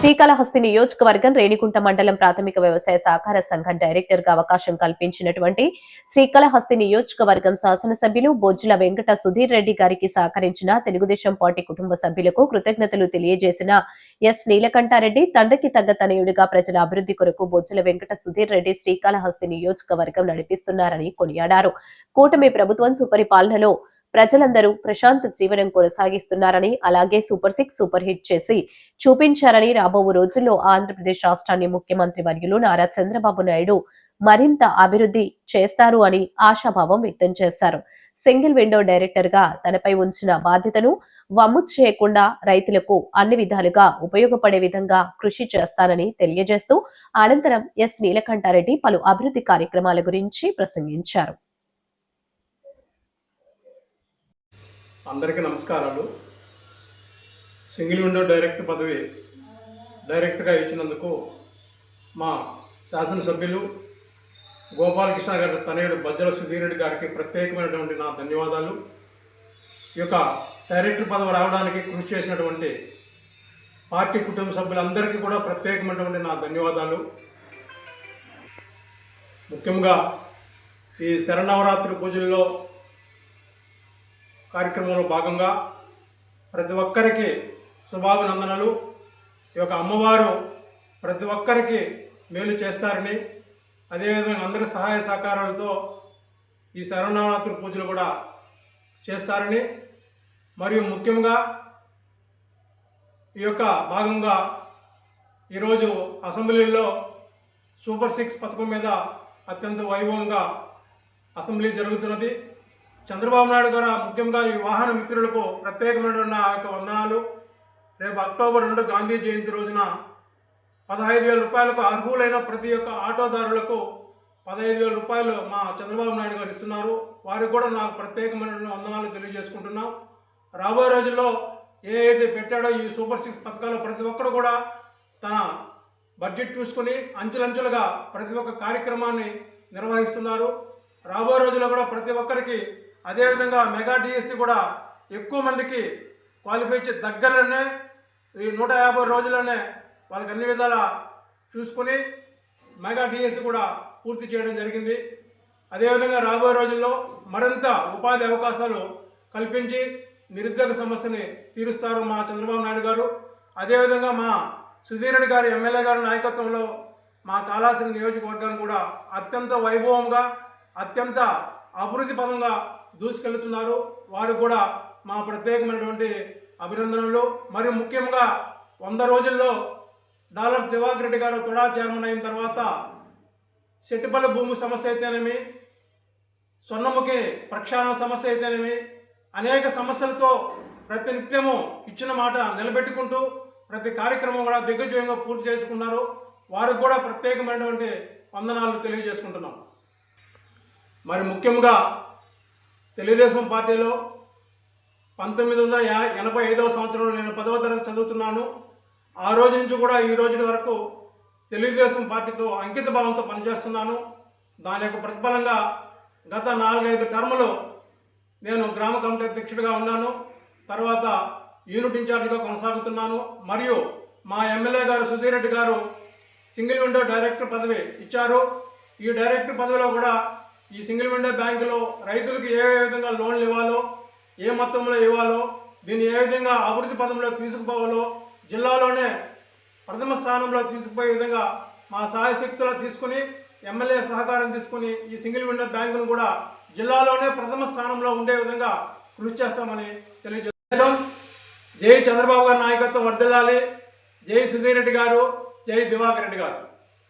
శ్రీకాళహస్తి నియోజకవర్గం రేణికుంట మండలం ప్రాథమిక వ్యవసాయ సహకార సంఘం డైరెక్టర్గా అవకాశం కల్పించినటువంటి శ్రీకాళహస్తి నియోజకవర్గం శాసనసభ్యులు బొజ్జుల వెంకట సుధీర్ రెడ్డి గారికి సహకరించిన తెలుగుదేశం పార్టీ కుటుంబ సభ్యులకు కృతజ్ఞతలు తెలియజేసిన ఎస్ నీలకంఠారెడ్డి తండ్రికి తగ్గ తనయుడిగా ప్రజల అభివృద్ధి కొరకు బొజ్జుల వెంకట సుధీర్ రెడ్డి శ్రీకాళహస్తి నియోజకవర్గం నడిపిస్తున్నారని కొనియాడారు. కూటమి ప్రభుత్వం సుపరిపాలనలో ప్రజలందరూ ప్రశాంత జీవనం కొనసాగిస్తున్నారని అలాగే సూపర్ సిక్స్ సూపర్ హిట్ చేసి చూపించారని రాబోవు రోజుల్లో ఆంధ్రప్రదేశ్ రాష్ట్రాన్ని ముఖ్యమంత్రి వర్యులు నారా చంద్రబాబు నాయుడు మరింత అభివృద్ధి చేస్తారు అని ఆశాభావం వ్యక్తం చేశారు. సింగిల్ విండో డైరెక్టర్గా తనపై ఉంచిన బాధ్యతను వమ్ము చేయకుండా రైతులకు అన్ని విధాలుగా ఉపయోగపడే విధంగా కృషి చేస్తానని తెలియజేస్తూ అనంతరం ఎస్. నీలకంఠారెడ్డి పలు అభివృద్ధి కార్యక్రమాల గురించి ప్రసంగించారు. అందరికీ నమస్కారాలు. సింగిల్ విండో డైరెక్ట్ పదవి డైరెక్ట్గా ఇచ్చినందుకు మా శాసనసభ్యులు గోపాలకృష్ణ గారి తనయుడు బజ్జల సుధీర్ గారికి ప్రత్యేకమైనటువంటి నా ధన్యవాదాలు. ఈ యొక్క డైరెక్టర్ పదవి రావడానికి కృషి చేసినటువంటి పార్టీ కుటుంబ సభ్యులందరికీ కూడా ప్రత్యేకమైనటువంటి నా ధన్యవాదాలు. ముఖ్యంగా ఈ శరణవరాత్రి పూజల్లో కార్యక్రమంలో భాగంగా ప్రతి ఒక్కరికి శుభాభినందనలు. ఈ యొక్క అమ్మవారు ప్రతి ఒక్కరికి మేలు చేస్తారని అదేవిధంగా అందరి సహాయ సహకారాలతో ఈ శరణవరాత్రి పూజలు కూడా చేస్తారని మరియు ముఖ్యంగా ఈ యొక్క భాగంగా ఈరోజు అసెంబ్లీలో సూపర్ సిక్స్ పథకం మీద అత్యంత వైభవంగా అసెంబ్లీ జరుగుతున్నది. చంద్రబాబు నాయుడు గారు ముఖ్యంగా ఈ వాహన మిత్రులకు ప్రత్యేకమైన ఆ యొక్క వందనాలు. రేపు అక్టోబర్ రెండు గాంధీ జయంతి రోజున పదహైదు వేల రూపాయలకు అర్హులైన ప్రతి ఒక్క ఆటోదారులకు పదహైదు వేల రూపాయలు మా చంద్రబాబు నాయుడు గారు ఇస్తున్నారు. వారికి కూడా నాకు ప్రత్యేకమైన వందనాలు తెలియజేసుకుంటున్నాం. రాబోయే రోజుల్లో ఏ అయితే పెట్టాడో ఈ సూపర్ సిక్స్ పథకాల్లో ప్రతి ఒక్కరు కూడా తన బడ్జెట్ చూసుకుని అంచెలంచెలుగా ప్రతి ఒక్క కార్యక్రమాన్ని నిర్వహిస్తున్నారు. రాబోయే రోజుల్లో కూడా ప్రతి ఒక్కరికి అదేవిధంగా మెగా డిఎస్సి కూడా ఎక్కువ మందికి క్వాలిఫై చే దగ్గరలోనే ఈ నూట యాభై రోజుల్లోనే వాళ్ళకి అన్ని విధాల చూసుకుని మెగా డిఎస్సి కూడా పూర్తి చేయడం జరిగింది. అదేవిధంగా రాబోయే రోజుల్లో మరింత ఉపాధి అవకాశాలు కల్పించి నిరుద్యోగ సమస్యని తీరుస్తారు మా చంద్రబాబు నాయుడు గారు. అదేవిధంగా మా సుధీరుడు గారు ఎమ్మెల్యే గారి నాయకత్వంలో మా కాళాశ్రీ నియోజకవర్గాన్ని కూడా అత్యంత వైభవంగా అత్యంత అభివృద్ధి పదంగా దూసుకెళ్తున్నారు. వారు కూడా మా ప్రత్యేకమైనటువంటి అభినందనలు. మరి ముఖ్యంగా వంద రోజుల్లో డాలర్స్ దివాకర్ రెడ్డి గారు తుడా చైర్మన్ అయిన తర్వాత సెట్టిపల్లి భూమి సమస్య అయితేనేమి స్వర్ణముఖి ప్రక్షాళన సమస్య అయితేనేమి అనేక సమస్యలతో ప్రతి నిత్యము ఇచ్చిన మాట నిలబెట్టుకుంటూ ప్రతి కార్యక్రమం కూడా దిగ్విజయంగా పూర్తి చేసుకున్నారు. వారికి కూడా ప్రత్యేకమైనటువంటి వందనాలు తెలియజేసుకుంటున్నాం. మరి ముఖ్యంగా తెలుగుదేశం పార్టీలో పంతొమ్మిది వందల యా- ఎనభై ఐదవ సంవత్సరంలో నేను పదవ తరగతి చదువుతున్నాను. ఆ రోజు నుంచి కూడా ఈ రోజు వరకు తెలుగుదేశం పార్టీతో అంకిత భావంతో పనిచేస్తున్నాను. దాని యొక్క ప్రతిఫలంగా గత నాలుగైదు టర్ములు నేను గ్రామ కమిటీ అధ్యక్షుడిగా ఉన్నాను. తర్వాత యూనిట్ ఇన్ఛార్జిగా కొనసాగుతున్నాను. మరియు మా ఎమ్మెల్యే గారు సుధీర్ రెడ్డి గారు సింగిల్ విండో డైరెక్టర్ పదవి ఇచ్చారు. ఈ డైరెక్టర్ పదవిలో కూడా ఈ సింగిల్ విండో బ్యాంకులో రైతులకు ఏ విధంగా లోన్లు ఇవ్వాలో ఏ మొత్తంలో ఇవ్వాలో దీన్ని ఏ విధంగా అభివృద్ధి పదంలో తీసుకుపోవాలో జిల్లాలోనే ప్రథమ స్థానంలో తీసుకుపోయే విధంగా మా సహాయశక్తిలో తీసుకుని ఎమ్మెల్యే సహకారం తీసుకుని ఈ సింగిల్ విండో బ్యాంకును కూడా జిల్లాలోనే ప్రథమ స్థానంలో ఉండే విధంగా కృషి చేస్తామని తెలియజేస్తాం జై చంద్రబాబు గారి నాయకత్వం వర్దిల్లాలి జై సుధీర్ రెడ్డి గారు. జై దివాకర్ రెడ్డి గారు.